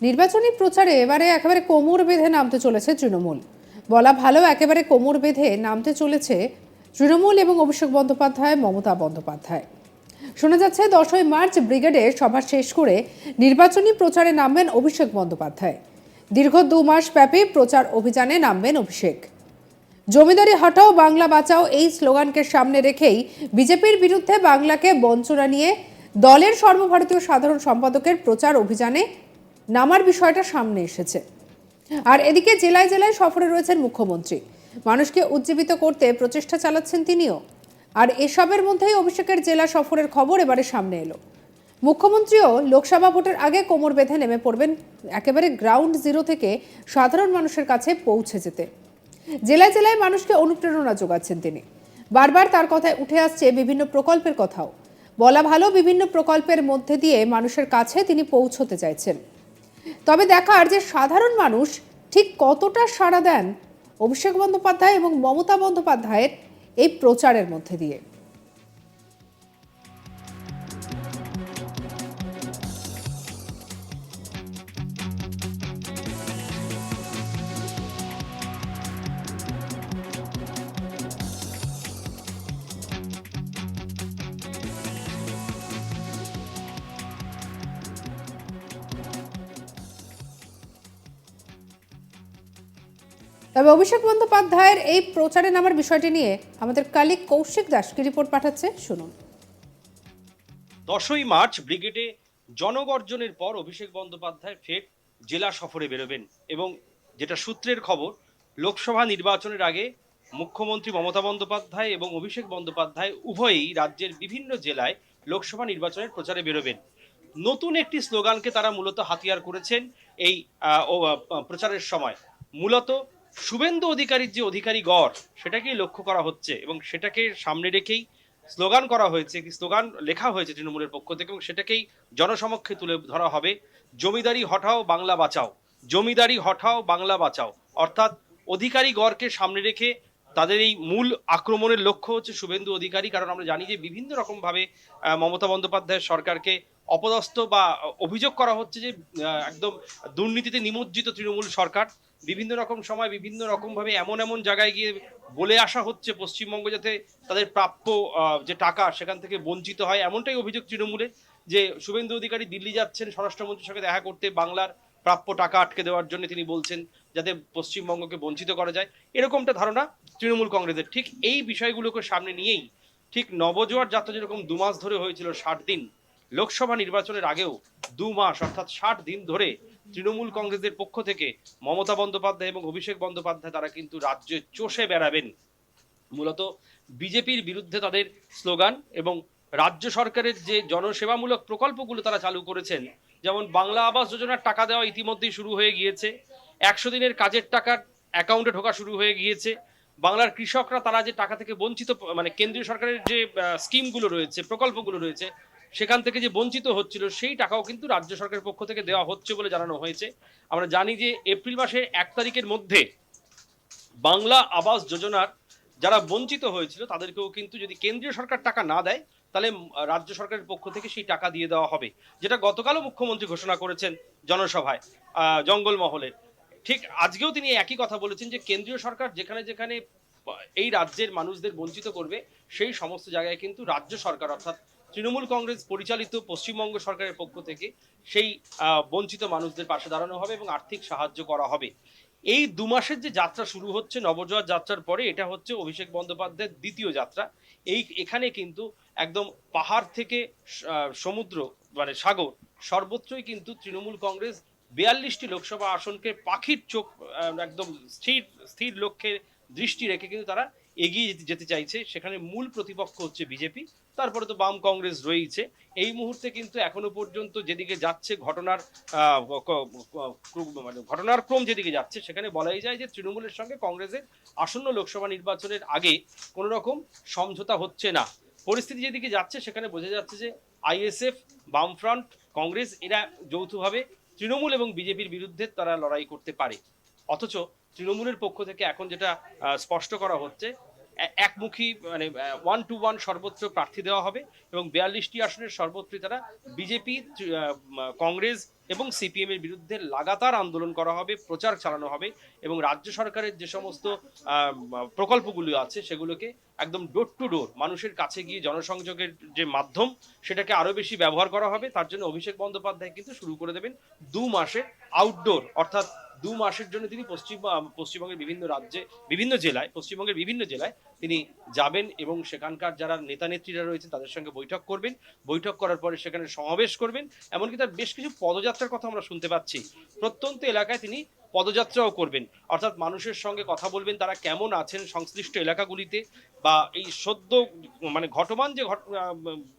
নির্বাচনী প্রচারে এবারে একেবারে কোমর বেঁধে নামতে চলেছে তৃণমূল। বলা ভালো, একেবারে কোমর বেঁধে নামতে চলেছে তৃণমূল এবং অভিষেক বন্দ্যোপাধ্যায়, মমতা বন্দ্যোপাধ্যায়। শোনা যাচ্ছে, দশই মার্চ ব্রিগেডে সভা শেষ করে নির্বাচনী প্রচারে নামবেন অভিষেক বন্দ্যোপাধ্যায়। দীর্ঘ দু মাস ব্যাপী প্রচার অভিযানে নামবেন অভিষেক। জমিদারি হটাও, বাংলা বাঁচাও এই স্লোগানকে সামনে রেখেই বিজেপির বিরুদ্ধে বাংলাকে বঞ্চনা নিয়ে দলের সর্বভারতীয় সাধারণ সম্পাদকের প্রচার অভিযানে নামার বিষয়টা সামনে এসেছে। আর এদিকে জেলায় জেলায় সফরে রয়েছেন মুখ্যমন্ত্রী। মানুষকে উজ্জীবিত করতে প্রচেষ্টা চালাচ্ছেন তিনিও। আর এসবের মধ্যেই অভিষেকের জেলা সফরের খবর এবারে সামনে এলো। মুখ্যমন্ত্রীও লোকসভা ভোটের আগে কোমর বেঁধে নেমে পড়বেন একেবারে গ্রাউন্ড জিরো থেকে সাধারণ মানুষের কাছে পৌঁছে যেতে। জেলায় জেলায় মানুষকে অনুপ্রেরণা যোগাচ্ছেন তিনি। বারবার তার কথায় উঠে আসছে বিভিন্ন প্রকল্পের কথাও। বলা ভালো, বিভিন্ন প্রকল্পের মধ্যে দিয়ে মানুষের কাছে তিনি পৌঁছতে চাইছেন। তবে দেখার যে সাধারণ মানুষ ঠিক কতটা সাড়া দেন অভিষেক বন্দ্যোপাধ্যায় এবং মমতা বন্দ্যোপাধ্যায়ের এই প্রচারের মধ্যে দিয়ে। তবে অভিষেক বন্দ্যোপাধ্যায়ের এই প্রচারে নামার বিষয়টি নিয়ে আমাদের কালিক কৌশিক দাস কি রিপোর্ট পাঠাচ্ছে, শুনুন। দশই মার্চ ব্রিগেডে জনগর্জনের পর অভিষেক বন্দ্যোপাধ্যায় ফের জেলা সফরে বেরোবেন এবং যেটা সূত্রের খবর, লোকসভা নির্বাচনের আগে মুখ্যমন্ত্রী মমতা বন্দ্যোপাধ্যায় এবং অভিষেক বন্দ্যোপাধ্যায় উভয়ই রাজ্যের বিভিন্ন জেলায় লোকসভা নির্বাচনের প্রচারে বেরোবেন। নতুন একটি স্লোগানকে তারা মূলত হাতিয়ার করেছেন এই প্রচারের সময়। মূলত শুভেন্দু অধিকারীর যে অধিকারী গড়, সেটাকেই লক্ষ্য করা হচ্ছে এবং সেটাকে সামনে রেখেই স্লোগান করা হয়েছে স্লোগান লেখা হয়েছে তৃণমূলের পক্ষ থেকে এবং সেটাকেই জনসমক্ষে তুলে ধরা হবে, জমিদারি হঠাও বাংলা বাঁচাও। জমিদারি হঠাও বাংলা বাঁচাও। অর্থাৎ অধিকারী গড়কে সামনে রেখে তাদের এই মূল আক্রমণের লক্ষ্য হচ্ছে শুভেন্দু অধিকারী কারণ আমরা জানি যে বিভিন্ন রকমভাবে আহ, মমতা বন্দ্যোপাধ্যায়ের সরকারকে অপদস্থ বা অভিযোগ করা হচ্ছে যে একদম দুর্নীতিতে নিমজ্জিত তৃণমূল সরকার। বিভিন্ন রকম সময় বিভিন্ন রকম ভাবে এমন এমন জায়গায় গিয়ে বলে আসা হচ্ছে পশ্চিমবঙ্গ যাতে তাদের প্রাপ্য যে টাকা সেখান থেকে বঞ্চিত হয়। এমনটাই অভিযোগ তৃণমূলের যে শুভেন্দু অধিকারী দিল্লি যাচ্ছেন স্বরাষ্ট্রমন্ত্রীর সঙ্গে দেখা করতে বাংলার প্রাপ্য টাকা আটকে দেওয়ার জন্য তিনি বলছেন যাতে পশ্চিমবঙ্গকে বঞ্চিত করা যায়। এরকমটা ধারণা তৃণমূল কংগ্রেসের। ঠিক এই বিষয়গুলোকে সামনে নিয়েই ঠিক নবজোয়ার যাত্রা যেরকম দু মাস ধরে হয়েছিল ষাট দিন, লোকসভা নির্বাচনের আগেও দু মাস অর্থাৎ ষাট দিন ধরে তৃণমূল কংগ্রেসের পক্ষ থেকে মমতা বন্দ্যোপাধ্যায় এবং অভিষেক বন্দ্যোপাধ্যায় তারা কিন্তু রাজ্যে চষে বেড়াবেন। মূলত বিজেপির বিরুদ্ধে তাদের স্লোগান এবং রাজ্য সরকারের যে জনসেবামূলক প্রকল্পগুলো তারা চালু করেছেন যেমন বাংলা আবাস যোজনার টাকা দেওয়া ইতিমধ্যেই শুরু হয়ে গিয়েছে। একশো দিনের কাজের টাকার অ্যাকাউন্টে ঢোকা শুরু হয়ে গিয়েছে। বাংলার কৃষকরা তারা যে টাকা থেকে বঞ্চিত মানে কেন্দ্রীয় সরকারের যে স্কিমগুলো রয়েছে, প্রকল্পগুলো রয়েছে, সেখান থেকে যে বঞ্চিত হচ্ছিল, সেই টাকাও কিন্তু রাজ্য সরকারের পক্ষ থেকে দেওয়া হচ্ছে বলে জানানো হয়েছে। আমরা জানি যে এপ্রিল মাসের এক তারিখের মধ্যে বাংলা আবাস যোজনার যারা বঞ্চিত হয়েছিল, তাদেরকেও কিন্তু যদি কেন্দ্রীয় সরকার টাকা না দেয় তাহলে রাজ্য সরকারের পক্ষ থেকে সেই টাকা দিয়ে দেওয়া হবে যেটা গতকালও মুখ্যমন্ত্রী ঘোষণা করেছেন জনসভায় আহ, জঙ্গলমহলে ঠিক আজকেও তিনি একই কথা বলেছেন যে কেন্দ্রীয় সরকার যেখানে যেখানে এই রাজ্যের মানুষদের বঞ্চিত করবে সেই সমস্ত জায়গায় কিন্তু রাজ্য সরকার অর্থাৎ তৃণমূল কংগ্রেস পরিচালিত পশ্চিমবঙ্গ সরকারের পক্ষ থেকে সেই বঞ্চিত মানুষদের পাশে দাঁড়ানো হবে এবং আর্থিক সাহায্য করা হবে। এই দু মাসের যে যাত্রা শুরু হচ্ছে, নবজোয়ার যাত্রার পরে এটা হচ্ছে অভিষেক বন্দ্যোপাধ্যায়ের দ্বিতীয় যাত্রা। এই এখানে কিন্তু একদম পাহাড় থেকে সমুদ্র মানে সাগর সর্বত্রই কিন্তু তৃণমূল কংগ্রেস বিয়াল্লিশটি লোকসভা আসনকে পাখির চোখ একদম স্থির স্থির লক্ষ্যে দৃষ্টি রেখে কিন্তু তারা এগিয়ে যেতে- চাইছে। সেখানে মূল প্রতিপক্ষ হচ্ছে বিজেপি। তারপরে তো বাম কংগ্রেস রয়েছে এই মুহূর্তে কিন্তু এখনও পর্যন্ত যেদিকে যাচ্ছে ঘটনার মানে ঘটনার ক্রম যেদিকে যাচ্ছে, সেখানে বলাই যায় যে তৃণমূলের সঙ্গে কংগ্রেসের আসন্ন লোকসভা নির্বাচনের আগে কোনো রকম সমঝোতা হচ্ছে না। পরিস্থিতি যেদিকে যাচ্ছে, সেখানে বোঝা যাচ্ছে যে আইএসএফ, বামফ্রন্ট, কংগ্রেস, এরা যৌথভাবে তৃণমূল এবং বিজেপির বিরুদ্ধে তারা লড়াই করতে পারে। অথচ তৃণমূলের পক্ষ থেকে এখন যেটা স্পষ্ট করা হচ্ছে একমুখী মানে ওয়ান টু ওয়ান সর্বত্র প্রার্থী দেওয়া হবে এবং বিয়াল্লিশটি আসনের সর্বত্রই তারা বিজেপি কংগ্রেস এবং সিপিএম এর বিরুদ্ধে লাগাতার আন্দোলন করা হবে, প্রচার চালানো হবে এবং রাজ্য সরকারের যে সমস্ত প্রকল্পগুলো আছে সেগুলোকে একদম ডোর টু ডোর মানুষের কাছে গিয়ে জনসংযোগের যে মাধ্যম সেটাকে আরও বেশি ব্যবহার করা হবে। তার জন্য অভিষেক বন্দ্যোপাধ্যায় কিন্তু শুরু করে দেবেন দু মাসের আউটডোর অর্থাৎ দু মাসের জন্য তিনি পশ্চিম পশ্চিমবঙ্গের বিভিন্ন রাজ্যে, বিভিন্ন জেলায়, পশ্চিমবঙ্গের বিভিন্ন জেলায় তিনি যাবেন এবং সেখানকার যারা নেতা নেত্রীরা রয়েছেন তাদের সঙ্গে বৈঠক করবেন। বৈঠক করার পরে সেখানে সমাবেশ করবেন। এমনকি তার বেশ কিছু পদযাত্রার কথা আমরা শুনতে পাচ্ছি। প্রত্যন্ত এলাকায় তিনি পদযাত্রাও করবেন। অর্থাৎ মানুষের সঙ্গে কথা বলবেন, তারা কেমন আছেন সংশ্লিষ্ট এলাকাগুলিতে বা এই সদ্য মানে ঘটমান যে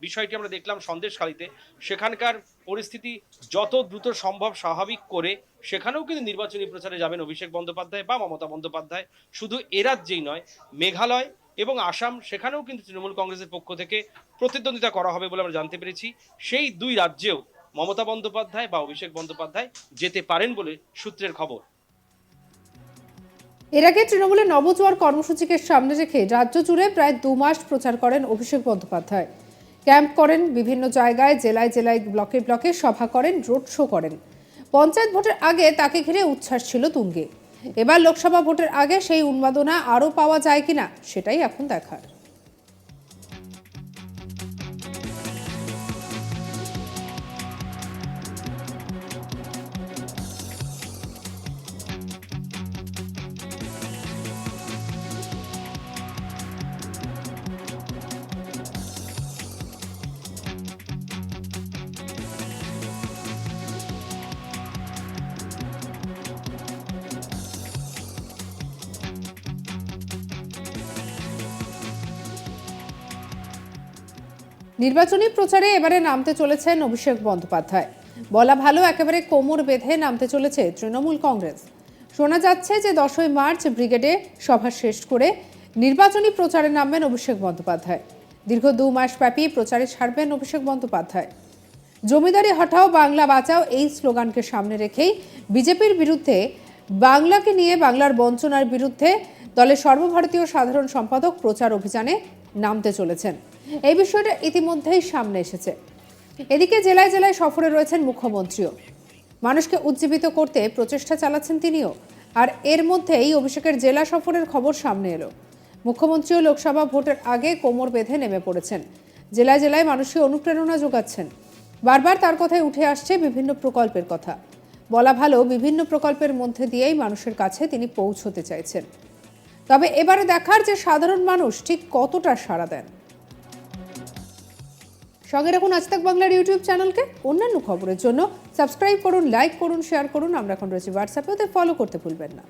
বিষয়টি আমরা দেখলাম সন্দেশখালিতে, সেখানকার পরিস্থিতি যত দ্রুত সম্ভব স্বাভাবিক করে, সেখানেও কিন্তু নির্বাচনী প্রচারে যাবেন অভিষেক বন্দ্যোপাধ্যায় বা মমতা বন্দ্যোপাধ্যায়। শুধু এ রাজ্যেই নয়, মেঘালয় এবং আসাম, সেখানেও কিন্তু তৃণমূল কংগ্রেসের পক্ষ থেকে প্রতিদ্বন্দ্বিতা করা হবে বলে আমরা জানতে পেরেছি। সেই দুই রাজ্যেও মমতা বন্দ্যোপাধ্যায় বা অভিষেক বন্দ্যোপাধ্যায় যেতে পারেন বলে সূত্রের খবর। এর আগে তৃণমূলের নবজোয়ার কর্মসূচিকে সামনে রেখে রাজ্য জুড়ে প্রায় দু মাস প্রচার করেন অভিষেক বন্দ্যোপাধ্যায়। ক্যাম্প করেন বিভিন্ন জায়গায়, জেলায় জেলায়, ব্লকে ব্লকে সভা করেন, রোড শো করেন। পঞ্চায়েত ভোটের আগে তাকে ঘিরে উচ্ছ্বাস ছিল তুঙ্গে। এবার লোকসভা ভোটের আগে সেই উন্মাদনা আরও পাওয়া যায় কিনা সেটাই এখন দেখার। নির্বাচনী প্রচারে এবারে নামতে চলেছেন অভিষেক বন্দ্যোপাধ্যায়। বলা ভালো, একেবারে কোমর বেঁধে নামতে চলেছে তৃণমূল কংগ্রেস। শোনা যাচ্ছে যে দশই মার্চ ব্রিগেডে সভা শেষ করে নির্বাচনী প্রচারে নামবেন অভিষেক বন্দ্যোপাধ্যায়। দীর্ঘ দু মাস ব্যাপী প্রচারে ছাড়বেন অভিষেক বন্দ্যোপাধ্যায়। জমিদারি হঠাও বাংলা বাঁচাও এই স্লোগানকে সামনে রেখেই বিজেপির বিরুদ্ধে, বাংলাকে নিয়ে বাংলার বঞ্চনার বিরুদ্ধে দলের সর্বভারতীয় সাধারণ সম্পাদক প্রচার অভিযানে নামতে চলেছেন। এই বিষয়টা ইতিমধ্যেই সামনে এসেছে। এদিকে জেলায় জেলায় সফরে রয়েছেন মুখ্যমন্ত্রীও। মানুষকে উজ্জীবিত করতে প্রচেষ্টা চালাচ্ছেন তিনিও। আর এর মধ্যেই অভিষেকের জেলা সফরের খবর সামনে এলো। মুখ্যমন্ত্রীও লোকসভা ভোটের আগে কোমর বেঁধে নেমে পড়েছেন। জেলায় জেলায় মানুষকে অনুপ্রেরণা যোগাচ্ছেন। বারবার তার কথায় উঠে আসছে বিভিন্ন প্রকল্পের কথা। বলা ভালো, বিভিন্ন প্রকল্পের মধ্যে দিয়েই মানুষের কাছে তিনি পৌঁছতে চাইছেন। তবে এবারে দেখার যে সাধারণ মানুষ ঠিক কতটা সাড়া দেন। সঙ্গে রাখুন আজ তাক বাংলার ইউটিউব চ্যানেলকে। অন্যান্য খবরের জন্য সাবস্ক্রাইব করুন, লাইক করুন, শেয়ার করুন। আমরা এখন রয়েছি হোয়াটসঅ্যাপে ওদের ফলো করতে ভুলবেন না।